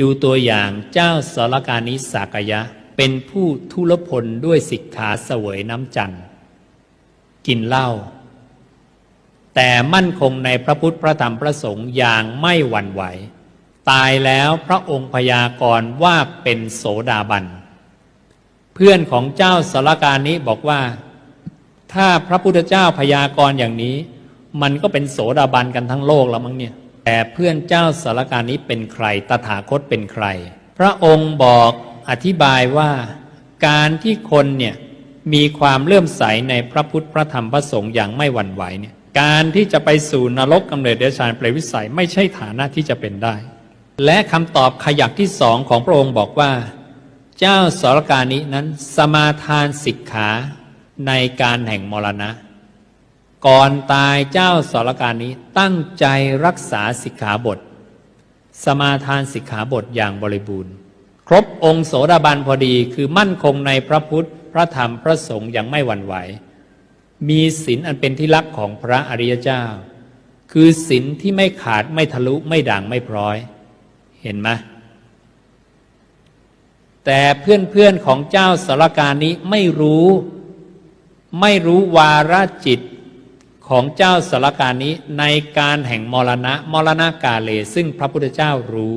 ดูตัวอย่างเจ้าสรการนิสากยะ เป็นผู้ทุรพลด้วยสิกขาเสวยน้ำจันทร์กินเหล้าแต่มั่นคงในพระพุทธพระธรรมพระสงฆ์อย่างไม่หวั่นไหว ตายแล้วพระองค์พยากรณ์ว่าเป็นโสดาบัน เพื่อนของเจ้าสารการนี้บอกว่า ถ้าพระพุทธเจ้าพยากรณ์อย่างนี้ มันก็เป็นโสดาบันกันทั้งโลกแล้วมั้งเนี่ย แต่เพื่อนเจ้าสารการนี้เป็นใคร ตถาคตเป็นใคร พระองค์บอกอธิบายว่า การที่คนเนี่ยมีความเลื่อมใสในพระพุทธพระธรรมพระสงฆ์อย่างไม่หวั่นไหวเนี่ย การที่จะไปสู่นรกกำเนิดเดชานเปรวิสัยไม่ใช่ฐานะที่จะเป็นได้ และคำตอบขยักที่สองของพระองค์บอกว่า เจ้าสารการนี้นั้นสมาทานสิกขาในการแห่งมรณะ ก่อนตายเจ้าสรการนี้ตั้งใจรักษาสิกขาบท สมาทานสิกขาบทอย่างบริบูรณ์ ครบองค์โสดาบันพอดีคือมั่นคงในพระพุทธ พระธรรมพระสงฆ์อย่างไม่หวั่นไหว มีศีลอันเป็นที่รักของพระอริยเจ้า คือศีลที่ไม่ขาดไม่ทะลุไม่ด่างไม่พร้อย เห็นไหมแต่เพื่อนๆของเจ้าสารการนี้ไม่รู้ ไม่รู้วาระจิต ของเจ้าสารการนี้ในการแห่งมรณะมรณะกาเลซึ่งพระพุทธเจ้ารู้